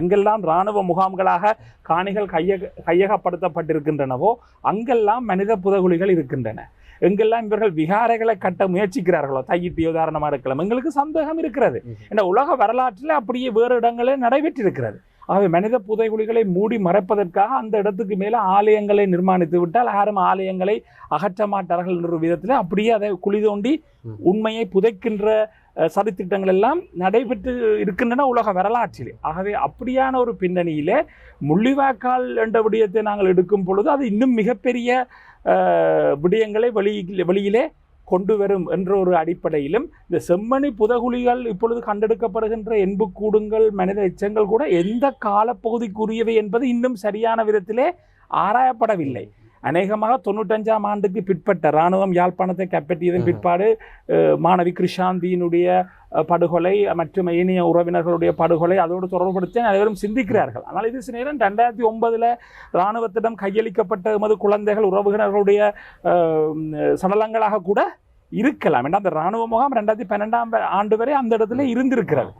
எங்கெல்லாம் இராணுவ முகாம்களாக காணிகள் கையக கையகப்படுத்தப்பட்டிருக்கின்றனவோ அங்கெல்லாம் மனித புதகுழிகள் இருக்கின்றன. எங்கெல்லாம் இவர்கள் விகாரைகளை கட்ட முயற்சிக்கிறார்களோ தையிட்டி உதாரணமாக இருக்கலாம் எங்களுக்கு சந்தேகம் இருக்கிறது. இந்த உலக வரலாற்றில் அப்படியே வேறு இடங்களில் நடைபெற்றிருக்கிறது. ஆகவே மனித புதைகுழிகளை மூடி மறைப்பதற்காக அந்த இடத்துக்கு மேலே ஆலயங்களை நிர்மாணித்து விட்டால் யாரும் ஆலயங்களை அகற்ற மாட்டார்கள் என்ற ஒரு விதத்தில் அப்படியே அதை குழி தோண்டி. உண்மையை புதைக்கின்ற சதித்திட்டங்கள் எல்லாம் நடைபெற்று இருக்கின்றன உலக வரலாற்றிலே ஆகவே அப்படியான ஒரு பின்னணியிலே முள்ளிவாய்க்கால் என்ற விடயத்தை நாங்கள் எடுக்கும் பொழுது அது இன்னும் மிகப்பெரிய விடயங்களை வெளி வெளியிலே கொண்டு வரும் என்ற ஒரு அடிப்படையிலும் இந்த செம்மணி புதகுழிகள் இப்பொழுது கண்டெடுக்கப்படுகின்ற எண்புக்கூடுங்கள் மனித எச்சங்கள் கூட எந்த காலப்பகுதிக்குரியவை என்பது இன்னும் சரியான விதத்திலே ஆராயப்படவில்லை. அநேகமாக தொண்ணூற்றஞ்சாம் ஆண்டுக்கு பிற்பட்ட இராணுவம் யாழ்ப்பாணத்தை கைப்பற்றியதன். பிற்பாடு மாணவி கிருஷாந்தியினுடைய படுகொலை மற்றும் ஏனைய உறவினர்களுடைய படுகொலை அதோடு தொடர்புபடுத்தி அனைவரும் சிந்திக்கிறார்கள். ஆனால் இது நேரம் ரெண்டாயிரத்தி ஒன்பதுல இராணுவத்திடம் கையளிக்கப்பட்ட எமது குழந்தைகள் உறவினர்களுடைய சடலங்களாக கூட இருக்கலாம். ஏன்னா அந்த இராணுவ முகாம் ரெண்டாயிரத்தி பன்னெண்டாம் ஆண்டு வரை அந்த இடத்துல இருந்திருக்கிறது.